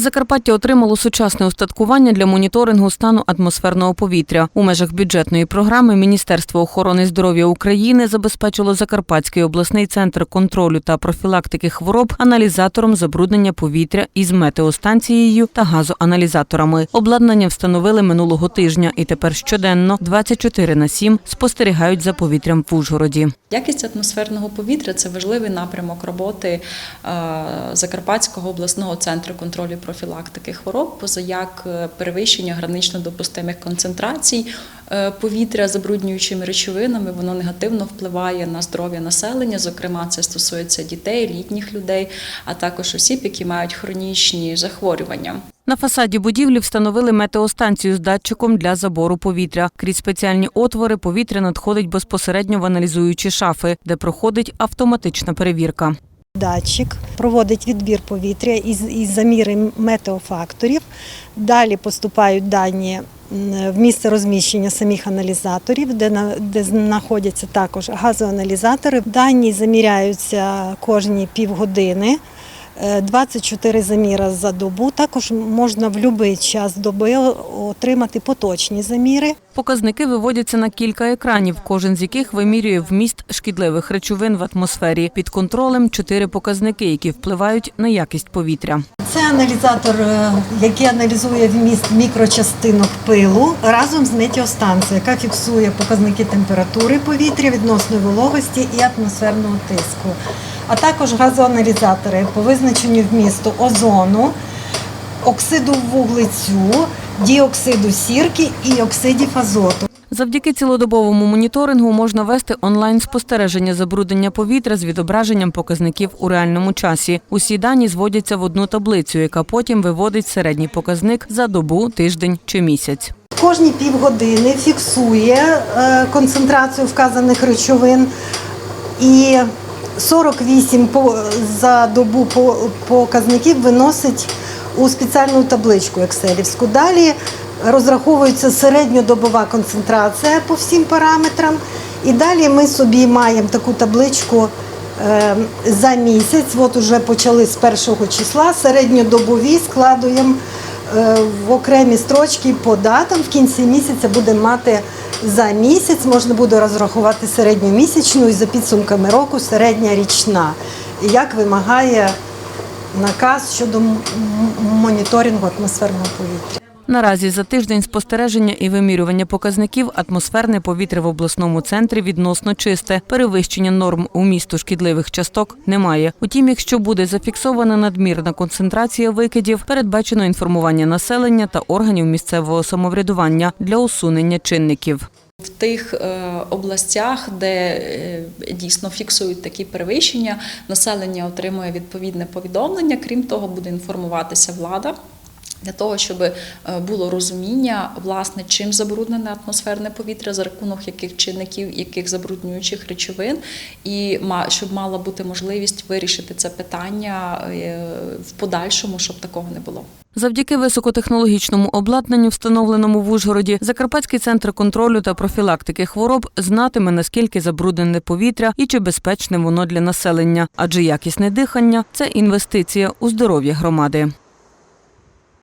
Закарпаття отримало сучасне устаткування для моніторингу стану атмосферного повітря. У межах бюджетної програми Міністерство охорони здоров'я України забезпечило Закарпатський обласний центр контролю та профілактики хвороб аналізатором забруднення повітря із метеостанцією та газоаналізаторами. Обладнання встановили минулого тижня і тепер щоденно 24 на 7 спостерігають за повітрям в Ужгороді. Якість атмосферного повітря це важливий напрямок роботи е, Закарпатського обласного центру контролю профілактики хвороб, позаяк е, перевищення гранично допустимих концентрацій е, повітря забруднюючими речовинами, воно негативно впливає на здоров'я населення. Зокрема, це стосується дітей, літніх людей, а також осіб, які мають хронічні захворювання. На фасаді будівлі встановили метеостанцію з датчиком для забору повітря. Крізь спеціальні отвори повітря надходить безпосередньо в аналізуючі шафи, де проходить автоматична перевірка. Датчик проводить відбір повітря із, із заміри метеофакторів. Далі поступають дані в місце розміщення самих аналізаторів, де, на- де знаходяться також газоаналізатори. Дані заміряються кожні півгодини. Е, 24 заміри за добу. Також можна в будь-який час доби отримати поточні заміри. Показники виводяться на кілька екранів, кожен з яких вимірює вміст шкідливих речовин в атмосфері. Під контролем чотири показники, які впливають на якість повітря. Це аналізатор, е, який аналізує вміст мікрочастинок пилу разом з метеостанцією, яка фіксує показники температури повітря, відносної вологості і атмосферного тиску. А також газоаналізатори по визначенню вмісту озону, оксиду вуглецю, діоксиду сірки і оксидів азоту. Завдяки цілодобовому моніторингу можна вести онлайн-спостереження забруднення повітря з відображенням показників у реальному часі. Усі дані зводяться в одну таблицю, яка потім виводить середній показник за добу, тиждень чи місяць. Кожні півгодини фіксує е, концентрацію вказаних речовин і 48 по- за добу по- показників виносить у спеціальну табличку екселівську. Далі розраховується середньодобова концентрація по всім параметрам. І далі ми собі маємо таку табличку е, за місяць. От уже почали з першого числа. Середньодобові складуємо в окремі строчки по датам. В кінці місяця буде мати за місяць, можна буде розрахувати середню місячну і за підсумками року середня річна, як вимагає наказ щодо моніторингу атмосферного повітря. Наразі за тиждень спостереження і вимірювання показників атмосферне повітря в обласному центрі відносно чисте. Перевищення норм у місту шкідливих часток немає. Утім, якщо буде зафіксована надмірна концентрація викидів, передбачено інформування населення та органів місцевого самоврядування для усунення чинників. В тих е, областях, де е, дійсно фіксують такі перевищення, населення отримує відповідне повідомлення. Крім того, буде інформуватися влада. Для того щоб е, було розуміння, власне, чим забруднене атмосферне повітря, за рахунок яких чинників, яких забруднюючих речовин, і щоб мала бути можливість вирішити це питання е, в подальшому, щоб такого не було. Завдяки високотехнологічному обладнанню, встановленому в Ужгороді, Закарпатський центр контролю та профілактики хвороб знатиме наскільки забруднене повітря і чи безпечне воно для населення, адже якісне дихання це інвестиція у здоров'я громади.